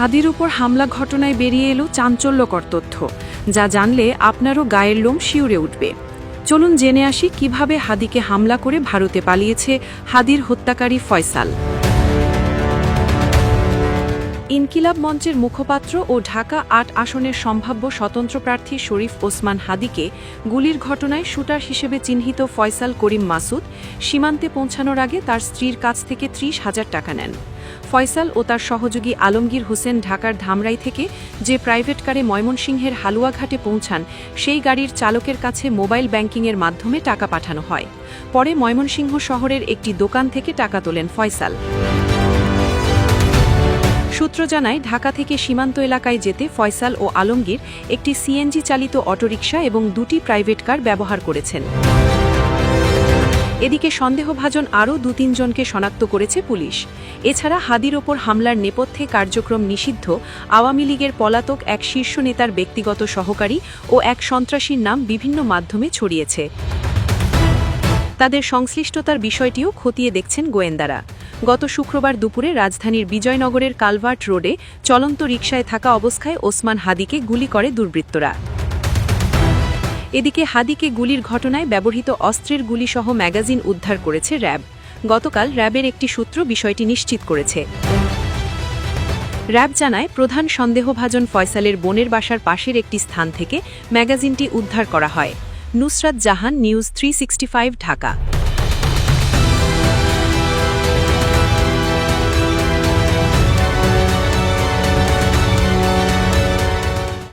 হাদির উপর হামলা ঘটনায় বেরিয়ে এলো চাঞ্চল্যকর তথ্য, যা জানলে আপনারও গায়ের লোম শিউরে উঠবে। চলুন জেনে আসি কীভাবে হাদিকে হামলা করে ভারতে পালিয়েছে হাদির হত্যাকারী ফয়সাল। ইনকিলাব মঞ্চের মুখপাত্র ও ঢাকা আট আসনের সম্ভাব্য স্বতন্ত্র প্রার্থী শরীফ ওসমান হাদিকে গুলির ঘটনায় শুটার হিসেবে চিহ্নিত ফয়সাল করিম মাসুদ সীমান্তে পৌঁছানোর আগে তার স্ত্রীর কাছ থেকে ত্রিশ হাজার টাকা নেন। ফয়সাল ও তার সহযোগী আলমগীর হোসেন ঢাকার ধামরাই থেকে যে প্রাইভেট কারে ময়মনসিংহের হালুয়াঘাটে পৌঁছান, সেই গাড়ির চালকের কাছে মোবাইল ব্যাংকিংয়ের মাধ্যমে টাকা পাঠানো হয়। পরে ময়মনসিংহ শহরের একটি দোকান থেকে টাকা তোলেন ফয়সাল। সূত্র জানায়, ঢাকা থেকে সীমান্ত এলাকায় যেতে ফয়সাল ও আলমগীর একটি সিএনজি চালিত অটোরিকশা এবং দুটি প্রাইভেট কার ব্যবহার করেছেন। এদিকে সন্দেহভাজন আরও দু তিনজনকে শনাক্ত করেছে পুলিশ। এছাড়া হাদির ওপর হামলার নেপথ্যে কার্যক্রম নিষিদ্ধ আওয়ামী লীগের পলাতক এক শীর্ষ নেতার ব্যক্তিগত সহকারী ও এক সন্ত্রাসীর নাম বিভিন্ন মাধ্যমে ছড়িয়েছে। তাদের সংশ্লিষ্টতার বিষয়টিও খতিয়ে দেখছেন গোয়েন্দারা। গত শুক্রবার দুপুরে রাজধানীর বিজয়নগরের কালভার্ট রোডে চলন্ত রিকশায় থাকা অবস্থায় ওসমান হাদিকে গুলি করে দুর্বৃত্তরা। এদিকে হাদিকে গুলির ঘটনায় ব্যবহৃত অস্ত্রের গুলিসহ ম্যাগাজিন উদ্ধার করেছে র্যাব। গতকাল র্যাবের একটি সূত্র বিষয়টি নিশ্চিত করেছে। র্যাব জানায়, প্রধান সন্দেহভাজন ফয়সালের বোনের বাসার পাশের একটি স্থান থেকে ম্যাগাজিনটি উদ্ধার করা হয়। Nusrat Jahan, news three Dhaka.